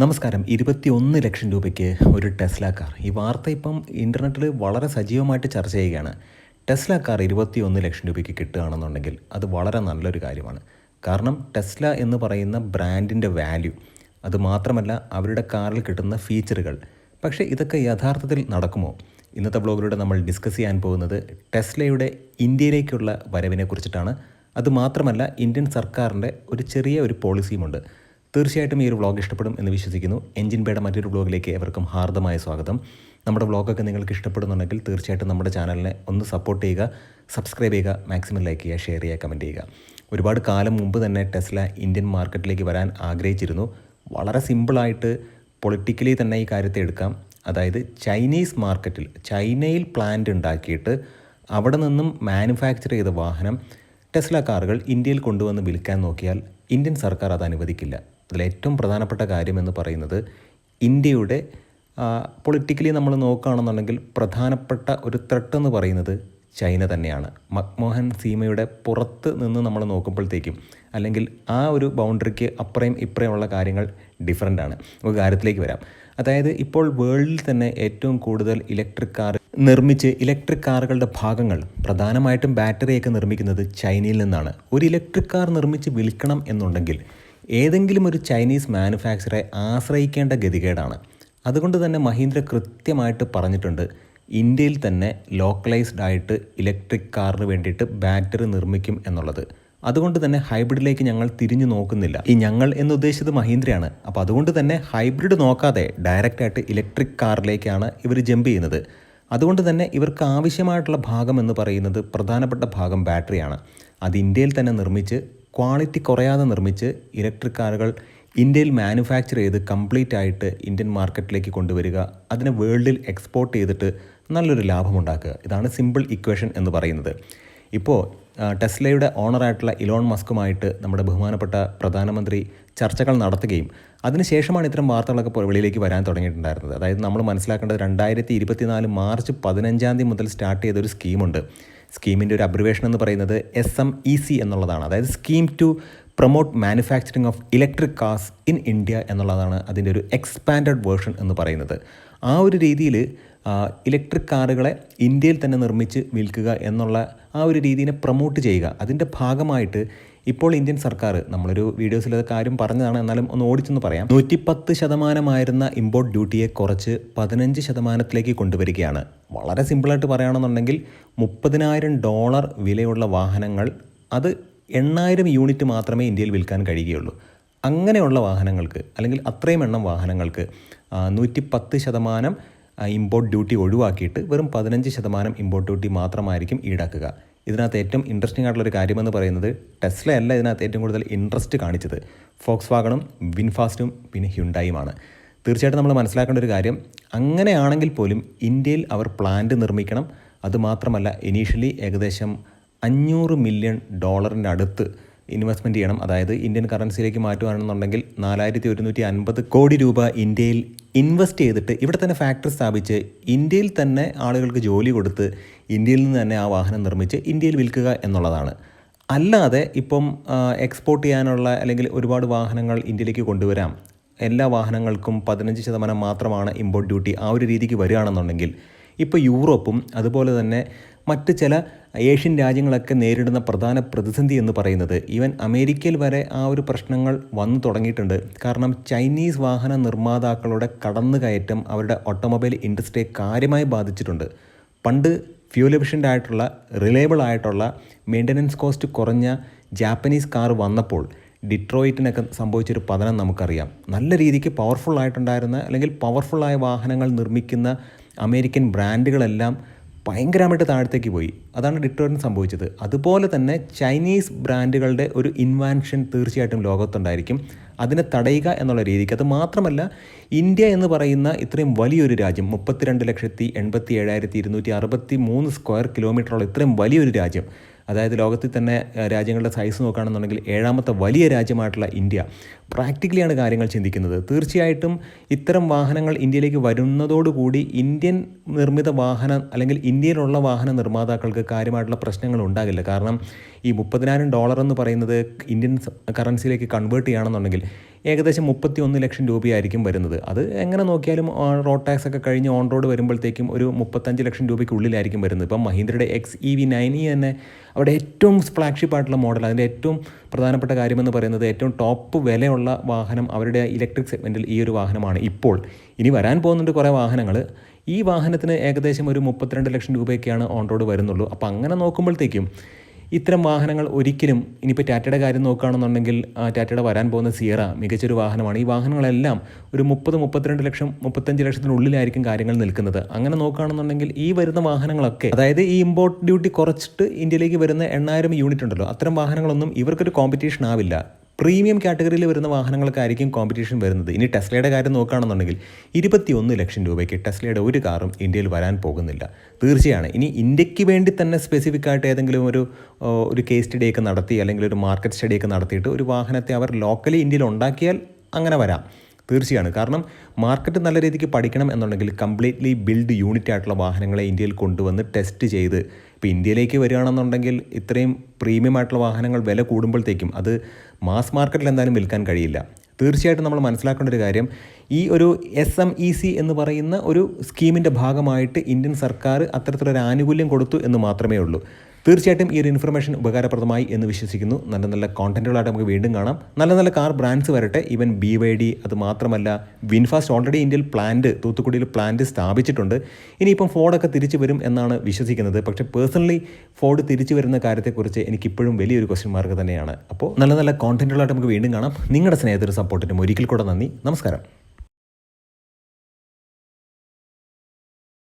നമസ്കാരം. ഇരുപത്തിയൊന്ന് ലക്ഷം രൂപയ്ക്ക് ഒരു ടെസ്ല കാർ. ഈ വാർത്ത ഇപ്പം ഇന്റർനെറ്റിൽ വളരെ സജീവമായിട്ട് ചർച്ച ചെയ്യുകയാണ്. ടെസ്ല കാർ ഇരുപത്തിയൊന്ന് ലക്ഷം രൂപയ്ക്ക് കിട്ടുകയാണെന്നുണ്ടെങ്കിൽ അത് വളരെ നല്ലൊരു കാര്യമാണ്. കാരണം ടെസ്ല എന്ന് പറയുന്ന ബ്രാൻഡിന്റെ വാല്യൂ അത് മാത്രമല്ല അവരുടെ കാറിൽ കിട്ടുന്ന ഫീച്ചറുകൾ. പക്ഷേ ഇതൊക്കെ യഥാർത്ഥത്തിൽ നടക്കുമോ? ഇന്നത്തെ ബ്ലോഗിലൂടെ നമ്മൾ ഡിസ്കസ് ചെയ്യാൻ പോകുന്നത് ടെസ്ലയുടെ ഇന്ത്യയിലേക്കുള്ള വരവിനെ കുറിച്ചിട്ടാണ്. അതുമാത്രമല്ല ഇന്ത്യൻ സർക്കാരിന്റെ ഒരു ചെറിയ ഒരു പോളിസിയുമുണ്ട്. തീർച്ചയായിട്ടും ഈ ഒരു വ്ളോഗ് ഇഷ്ടപ്പെടും എന്ന് വിശ്വസിക്കുന്നു. എഞ്ചിൻ പേയുടെ മറ്റൊരു വ്ളോഗിലേക്ക് എവർക്കും ഹാർദമായ സ്വാഗതം. നമ്മുടെ വ്ളോഗൊക്കെ നിങ്ങൾക്ക് ഇഷ്ടപ്പെടുന്നുണ്ടെങ്കിൽ തീർച്ചയായിട്ടും നമ്മുടെ ചാനലിനെ ഒന്ന് സപ്പോർട്ട് ചെയ്യുക സബ്സ്ക്രൈബ് ചെയ്യുക മാക്സിമം ലൈക്ക് ചെയ്യുക ഷെയർ ചെയ്യുക കമന്റ് ചെയ്യുക. ഒരുപാട് കാലം മുമ്പ് തന്നെ ടെസ്ല ഇന്ത്യൻ മാർക്കറ്റിലേക്ക് വരാൻ ആഗ്രഹിച്ചിരുന്നു. വളരെ സിമ്പിളായിട്ട് പൊളിറ്റിക്കലി തന്നെ ഈ കാര്യത്തെ എടുക്കാം. അതായത് ചൈനീസ് മാർക്കറ്റിൽ ചൈനയിൽ പ്ലാന്റ് ഉണ്ടാക്കിയിട്ട് അവിടെ നിന്നും മാനുഫാക്ചർ ചെയ്ത വാഹനം ടെസ്ല കാറുകൾ ഇന്ത്യയിൽ കൊണ്ടുവന്ന് വിൽക്കാൻ നോക്കിയാൽ ഇന്ത്യൻ സർക്കാർ അത് അനുവദിക്കില്ല. അതിലേറ്റവും പ്രധാനപ്പെട്ട കാര്യം എന്ന് പറയുന്നത് ഇന്ത്യയുടെ പൊളിറ്റിക്കലി നമ്മൾ നോക്കുകയാണെന്നുണ്ടെങ്കിൽ പ്രധാനപ്പെട്ട ഒരു ത്രട്ട് എന്ന് പറയുന്നത് ചൈന തന്നെയാണ്. മക്മോഹൻ സീമയുടെ പുറത്ത് നിന്ന് നമ്മൾ നോക്കുമ്പോഴത്തേക്കും അല്ലെങ്കിൽ ആ ഒരു ബൗണ്ടറിക്ക് അപ്പുറയും ഇപ്പുറയുമുള്ള കാര്യങ്ങൾ ഡിഫറന്റ് ആണ്. നമുക്ക് കാര്യത്തിലേക്ക് വരാം. അതായത് ഇപ്പോൾ വേൾഡിൽ തന്നെ ഏറ്റവും കൂടുതൽ ഇലക്ട്രിക് കാർ നിർമ്മിച്ച് ഇലക്ട്രിക് കാറുകളുടെ ഭാഗങ്ങൾ പ്രധാനമായിട്ടും ബാറ്ററിയൊക്കെ നിർമ്മിക്കുന്നത് ചൈനയിൽ നിന്നാണ്. ഒരു ഇലക്ട്രിക് കാർ നിർമ്മിച്ച് വിൽക്കണം എന്നുണ്ടെങ്കിൽ ഏതെങ്കിലും ഒരു ചൈനീസ് മാനുഫാക്ചറെ ആശ്രയിക്കേണ്ട ഗതികേടാണ്. അതുകൊണ്ട് തന്നെ മഹീന്ദ്ര കൃത്യമായിട്ട് പറഞ്ഞിട്ടുണ്ട് ഇന്ത്യയിൽ തന്നെ ലോക്കലൈസ്ഡ് ആയിട്ട് ഇലക്ട്രിക് കാറിന് വേണ്ടിയിട്ട് ബാറ്ററി നിർമ്മിക്കും എന്നുള്ളത്. അതുകൊണ്ട് തന്നെ ഹൈബ്രിഡിലേക്ക് ഞങ്ങൾ തിരിഞ്ഞു നോക്കുന്നില്ല. ഈ ഞങ്ങൾ എന്ന് ഉദ്ദേശിച്ചത് മഹീന്ദ്രയാണ്. അപ്പോൾ അതുകൊണ്ട് തന്നെ ഹൈബ്രിഡ് നോക്കാതെ ഡയറക്റ്റായിട്ട് ഇലക്ട്രിക് കാറിലേക്കാണ് ഇവർ ജമ്പ് ചെയ്യുന്നത്. അതുകൊണ്ട് തന്നെ ഇവർക്ക് ആവശ്യമായിട്ടുള്ള ഭാഗം എന്ന് പറയുന്നത് പ്രധാനപ്പെട്ട ഭാഗം ബാറ്ററിയാണ് അത് ഇന്ത്യയിൽ തന്നെ നിർമ്മിച്ച് ക്വാളിറ്റി കുറയാതെ നിർമ്മിച്ച് ഇലക്ട്രിക് കാറുകൾ ഇന്ത്യയിൽ മാനുഫാക്ചർ ചെയ്ത് കംപ്ലീറ്റ് ആയിട്ട് ഇന്ത്യൻ മാർക്കറ്റിലേക്ക് കൊണ്ടുവരിക അതിനെ വേൾഡിൽ എക്സ്പോർട്ട് ചെയ്തിട്ട് നല്ലൊരു ലാഭമുണ്ടാക്കുക. ഇതാണ് സിമ്പിൾ ഇക്വേഷൻ എന്ന് പറയുന്നത്. ഇപ്പോൾ ടെസ്ലയുടെ ഓണറായിട്ടുള്ള ഇലോൺ മസ്കുമായിട്ട് നമ്മുടെ ബഹുമാനപ്പെട്ട പ്രധാനമന്ത്രി ചർച്ചകൾ നടത്തുകയും അതിനുശേഷമാണ് ഇത്തരം വാർത്തകളൊക്കെ വെളിയിലേക്ക് വരാൻ തുടങ്ങിയിട്ടുണ്ടായിരുന്നത്. അതായത് നമ്മൾ മനസ്സിലാക്കേണ്ടത് രണ്ടായിരത്തി ഇരുപത്തിനാല് മാർച്ച് പതിനഞ്ചാം തീയതി മുതൽ സ്റ്റാർട്ട് ചെയ്തൊരു സ്കീമുണ്ട് സ്കീമിന്റെ ഒരു അബ്രിവേഷൻ എന്ന് പറയുന്നത് എസ് എം ഇ സി എന്നുള്ളതാണ്. അതായത് scheme to promote manufacturing of electric cars in India എന്നുള്ളതാണ് അതിന്റെ ഒരു എക്സ്പാൻഡഡ് വേർഷൻ എന്ന് പറയുന്നത്. ആ ഒരു രീതിയിൽ ഇലക്ട്രിക് കാറുകളെ ഇന്ത്യയിൽ തന്നെ നിർമ്മിച്ച് വിൽക്കുക എന്നുള്ള ആ ഒരു രീതിയെ പ്രൊമോട്ട് ചെയ്യുക. അതിന്റെ ഭാഗമായിട്ട് ഇപ്പോൾ ഇന്ത്യൻ സർക്കാർ നമ്മളൊരു വീഡിയോസിൽ കാര്യം പറഞ്ഞതാണ് എന്നാലും ഒന്ന് ഓടിച്ചെന്ന് പറയാം. നൂറ്റിപ്പത്ത് ശതമാനമായിരുന്ന ഇമ്പോർട്ട് ഡ്യൂട്ടിയെ കുറച്ച് പതിനഞ്ച് ശതമാനത്തിലേക്ക് കൊണ്ടുവരികയാണ്. വളരെ സിമ്പിളായിട്ട് പറയുകയാണെന്നുണ്ടെങ്കിൽ മുപ്പതിനായിരം ഡോളർ വിലയുള്ള വാഹനങ്ങൾ അത് എണ്ണായിരം യൂണിറ്റ് മാത്രമേ ഇന്ത്യയിൽ വിൽക്കാൻ കഴിയുകയുള്ളൂ. അങ്ങനെയുള്ള വാഹനങ്ങൾക്ക് അല്ലെങ്കിൽ അത്രയും എണ്ണം വാഹനങ്ങൾക്ക് നൂറ്റി പത്ത് ശതമാനം ഇമ്പോർട്ട് ഡ്യൂട്ടി ഒഴിവാക്കിയിട്ട് വെറും പതിനഞ്ച് ശതമാനം ഇമ്പോർട്ട് ഡ്യൂട്ടി മാത്രമായിരിക്കും ഈടാക്കുക. ഇതിനകത്ത് ഏറ്റവും ഇൻട്രസ്റ്റിംഗ് ആയിട്ടുള്ള ഒരു കാര്യമെന്ന് പറയുന്നത് ടെസ്ല അല്ല ഇതിനകത്ത് ഏറ്റവും കൂടുതൽ ഇൻട്രസ്റ്റ് കാണിച്ചത്. ഫോക്സ് വാഗണും വിൻഫാസ്റ്റും പിന്നെ ഹ്യുണ്ടായുമാണ്. തീർച്ചയായിട്ടും നമ്മൾ മനസ്സിലാക്കേണ്ട ഒരു കാര്യം അങ്ങനെയാണെങ്കിൽ പോലും ഇന്ത്യയിൽ അവർ പ്ലാന്റ് നിർമ്മിക്കണം. അതുമാത്രമല്ല ഇനീഷ്യലി ഏകദേശം അഞ്ഞൂറ് മില്യൺ ഡോളറിന്റെ അടുത്ത് ഇൻവെസ്റ്റ്മെന്റ് ചെയ്യണം. അതായത് ഇന്ത്യൻ കറൻസിയിലേക്ക് മാറ്റുകയാണെന്നുണ്ടെങ്കിൽ നാലായിരത്തി ഒരുന്നൂറ്റി അൻപത് കോടി രൂപ ഇന്ത്യയിൽ ഇൻവെസ്റ്റ് ചെയ്തിട്ട് ഇവിടെ തന്നെ ഫാക്ടറി സ്ഥാപിച്ച് ഇന്ത്യയിൽ തന്നെ ആളുകൾക്ക് ജോലി കൊടുത്ത് ഇന്ത്യയിൽ നിന്ന് തന്നെ ആ വാഹനം നിർമ്മിച്ച് ഇന്ത്യയിൽ വിൽക്കുക എന്നുള്ളതാണ്. അല്ലാതെ ഇപ്പം എക്സ്പോർട്ട് ചെയ്യാനുള്ള അല്ലെങ്കിൽ ഒരുപാട് വാഹനങ്ങൾ ഇന്ത്യയിലേക്ക് കൊണ്ടുവരാം. എല്ലാ വാഹനങ്ങൾക്കും പതിനഞ്ച് ശതമാനം മാത്രമാണ് ഇമ്പോർട്ട് ഡ്യൂട്ടി ആ ഒരു രീതിക്ക് വരികയാണെന്നുണ്ടെങ്കിൽ ഇപ്പോൾ യൂറോപ്പും അതുപോലെ തന്നെ മറ്റ് ചില ഏഷ്യൻ രാജ്യങ്ങളൊക്കെ നേരിടുന്ന പ്രധാന പ്രതിസന്ധി എന്ന് പറയുന്നത് ഈവൻ അമേരിക്കയിൽ വരെ ആ ഒരു പ്രശ്നങ്ങൾ വന്നു തുടങ്ങിയിട്ടുണ്ട്. കാരണം ചൈനീസ് വാഹന നിർമ്മാതാക്കളുടെ കടന്നുകയറ്റം അവരുടെ ഓട്ടോമൊബൈൽ ഇൻഡസ്ട്രിയെ കാര്യമായി ബാധിച്ചിട്ടുണ്ട്. പണ്ട് ഫ്യൂൽ ആയിട്ടുള്ള റിലയബിൾ ആയിട്ടുള്ള മെയിന്റനൻസ് കോസ്റ്റ് കുറഞ്ഞ ജാപ്പനീസ് കാർ വന്നപ്പോൾ ഡിട്രോയിറ്റിനൊക്കെ സംഭവിച്ചൊരു പതനം നമുക്കറിയാം. നല്ല രീതിക്ക് പവർഫുൾ ആയിട്ടുണ്ടായിരുന്ന അല്ലെങ്കിൽ പവർഫുള്ളായ വാഹനങ്ങൾ നിർമ്മിക്കുന്ന അമേരിക്കൻ ബ്രാൻഡുകളെല്ലാം ഭയങ്കരമായിട്ട് താഴത്തേക്ക് പോയി. അതാണ് ഡിറ്റോറിന് സംഭവിച്ചത്. അതുപോലെ തന്നെ ചൈനീസ് ബ്രാൻഡുകളുടെ ഒരു ഇൻവാൻഷൻ തീർച്ചയായിട്ടും ലോകത്തുണ്ടായിരിക്കും. അതിനെ തടയുക എന്നുള്ള രീതിക്ക്. അത് മാത്രമല്ല ഇന്ത്യ എന്ന് പറയുന്ന ഇത്രയും വലിയൊരു രാജ്യം മുപ്പത്തിരണ്ട് ലക്ഷത്തി എൺപത്തി ഏഴായിരത്തി ഇരുന്നൂറ്റി അറുപത്തി മൂന്ന് സ്ക്വയർ കിലോമീറ്ററുള്ള ഇത്രയും വലിയൊരു രാജ്യം അതായത് ലോകത്തിൽ തന്നെ രാജ്യങ്ങളുടെ സൈസ് നോക്കുകയാണെന്നുണ്ടെങ്കിൽ ഏഴാമത്തെ വലിയ രാജ്യമായിട്ടുള്ള ഇന്ത്യ പ്രാക്ടിക്കലിയാണ് കാര്യങ്ങൾ ചിന്തിക്കുന്നത്. തീർച്ചയായിട്ടും ഇത്തരം വാഹനങ്ങൾ ഇന്ത്യയിലേക്ക് വരുന്നതോടുകൂടി ഇന്ത്യൻ നിർമ്മിത വാഹനം അല്ലെങ്കിൽ ഇന്ത്യയിലുള്ള വാഹന നിർമ്മാതാക്കൾക്ക് കാര്യമായിട്ടുള്ള പ്രശ്നങ്ങൾ ഉണ്ടാകില്ല. കാരണം ഈ മുപ്പതിനായിരം ഡോളർ എന്ന് പറയുന്നത് ഇന്ത്യൻ കറൻസിയിലേക്ക് കൺവേർട്ട് ചെയ്യുകയാണെന്നുണ്ടെങ്കിൽ ഏകദേശം മുപ്പത്തി ഒന്ന് ലക്ഷം രൂപയായിരിക്കും വരുന്നത്. അത് എങ്ങനെ നോക്കിയാലും റോഡ് ടാക്സ് ഒക്കെ കഴിഞ്ഞ് ഓൺ റോഡ് വരുമ്പോഴത്തേക്കും ഒരു മുപ്പത്തഞ്ച് ലക്ഷം രൂപയ്ക്കുള്ളിലായിരിക്കും വരുന്നത്. ഇപ്പം മഹീന്ദ്രയുടെ X E V nine E തന്നെ അവിടെ ഏറ്റവും ഫ്ലാഗ്ഷിപ്പ് ആയിട്ടുള്ള മോഡൽ അതിന്റെ ഏറ്റവും പ്രധാനപ്പെട്ട കാര്യമെന്ന് പറയുന്നത് ഏറ്റവും ടോപ്പ് വിലയുള്ള വാഹനം അവരുടെ ഇലക്ട്രിക് സെഗ്മെന്റിൽ ഈ ഒരു വാഹനമാണ്. ഇപ്പോൾ ഇനി വരാൻ പോകുന്നുണ്ട് കുറേ വാഹനങ്ങൾ. ഈ വാഹനത്തിന് ഏകദേശം ഒരു മുപ്പത്തിരണ്ട് ലക്ഷം രൂപയൊക്കെയാണ് ഓൺ റോഡ് വരുന്നുള്ളൂ. അപ്പോൾ അങ്ങനെ നോക്കുമ്പോഴത്തേക്കും ഇത്തരം വാഹനങ്ങൾ ഒരിക്കലും ഇനിയിപ്പോൾ ടാറ്റയുടെ കാര്യം നോക്കുകയാണെന്നുണ്ടെങ്കിൽ ടാറ്റയുടെ വരാൻ പോകുന്ന സിയറ മികച്ചൊരു വാഹനമാണ്. ഈ വാഹനങ്ങളെല്ലാം ഒരു മുപ്പത് മുപ്പത്തിരണ്ട് ലക്ഷം മുപ്പത്തഞ്ച് ലക്ഷത്തിനുള്ളിലായിരിക്കും കാര്യങ്ങൾ നിൽക്കുന്നത്. അങ്ങനെ നോക്കുകയാണെന്നുണ്ടെങ്കിൽ ഈ വരുന്ന വാഹനങ്ങളൊക്കെ അതായത് ഈ ഇമ്പോർട്ട് ഡ്യൂട്ടി കുറച്ചിട്ട് ഇന്ത്യയിലേക്ക് വരുന്ന എണ്ണായിരം യൂണിറ്റ് ഉണ്ടല്ലോ അത്തരം വാഹനങ്ങളൊന്നും ഇവർക്കൊരു കോമ്പറ്റീഷൻ ആവില്ല. പ്രീമിയം കാറ്റഗറിയിൽ വരുന്ന വാഹനങ്ങൾക്കായിരിക്കും കോമ്പറ്റീഷൻ വരുന്നത്. ഇനി ടെസ്ലയുടെ കാര്യം നോക്കുകയാണെന്നുണ്ടെങ്കിൽ ഇരുപത്തിയൊന്ന് ലക്ഷം രൂപയ്ക്ക് ടെസ്ലയുടെ ഒരു കാറും ഇന്ത്യയിൽ വരാൻ പോകുന്നില്ല. തീർച്ചയാണ് ഇനി ഇന്ത്യയ്ക്ക് വേണ്ടി തന്നെ സ്പെസിഫിക് ആയിട്ട് ഏതെങ്കിലും ഒരു ഒരു കേസ് സ്റ്റഡിയൊക്കെ നടത്തി അല്ലെങ്കിൽ ഒരു മാർക്കറ്റ് സ്റ്റഡിയൊക്കെ നടത്തിയിട്ട് ഒരു വാഹനത്തെ അവർ ലോക്കലി ഇന്ത്യയിൽ ഉണ്ടാക്കിയാൽ അങ്ങനെ വരാം. തീർച്ചയാണ്. കാരണം മാർക്കറ്റ് നല്ല രീതിക്ക് പഠിക്കണം എന്നുണ്ടെങ്കിൽ കംപ്ലീറ്റ്ലി ബിൽഡ് യൂണിറ്റ് ആയിട്ടുള്ള വാഹനങ്ങളെ ഇന്ത്യയിൽ കൊണ്ടുവന്ന് ടെസ്റ്റ് ചെയ്ത് ഇപ്പോൾ ഇന്ത്യയിലേക്ക് വരികയാണെന്നുണ്ടെങ്കിൽ ഇത്രയും പ്രീമിയം ആയിട്ടുള്ള വാഹനങ്ങൾ വില കൂടുമ്പോഴത്തേക്കും അത് മാസ് മാർക്കറ്റിൽ എന്തായാലും വിൽക്കാൻ കഴിയില്ല. തീർച്ചയായിട്ടും നമ്മൾ മനസ്സിലാക്കേണ്ട ഒരു കാര്യം ഈ ഒരു എസ് എം ഇ സി എന്ന് പറയുന്ന ഒരു സ്കീമിന്റെ ഭാഗമായിട്ട് ഇന്ത്യൻ സർക്കാർ അത്തരത്തിലൊരു ആനുകൂല്യം കൊടുത്തു എന്ന് മാത്രമേ ഉള്ളൂ. തീർച്ചയായിട്ടും ഈ ഒരു ഇൻഫർമേഷൻ ഉപകാരപ്രദമായി എന്ന് വിശ്വസിക്കുന്നു. നല്ല നല്ല കോണ്ടന്റുകളായിട്ട് നമുക്ക് വീണ്ടും കാണാം. നല്ല നല്ല കാർ ബ്രാൻഡ്സ് വരട്ടെ. ഈവൻ ബി വൈ ഡി അത് മാത്രമല്ല വിൻഫാസ്റ്റ് ഓൾറെഡി ഇന്ത്യയിൽ പ്ലാന്റ് തൂത്തുക്കുടിയിൽ പ്ലാന്റ് സ്ഥാപിച്ചിട്ടുണ്ട്. ഇനിയിപ്പം ഫോർഡൊക്കെ തിരിച്ചു വരും എന്നാണ് വിശ്വസിക്കുന്നത്. പക്ഷേ പേഴ്സണലി ഫോർഡ് തിരിച്ചു വരുന്ന കാര്യത്തെക്കുറിച്ച് എനിക്കിപ്പോഴും വലിയൊരു ക്വസ്റ്റ്യൻ മാർക്ക് തന്നെയാണ്. അപ്പോൾ നല്ല നല്ല കോണ്ടന്റുകളായിട്ട് നമുക്ക് വീണ്ടും കാണാം. നിങ്ങളുടെ സ്നേഹത്തിന്റെ സപ്പോർട്ടിനും ഒരിക്കൽ കൂടെ നന്ദി. നമസ്കാരം.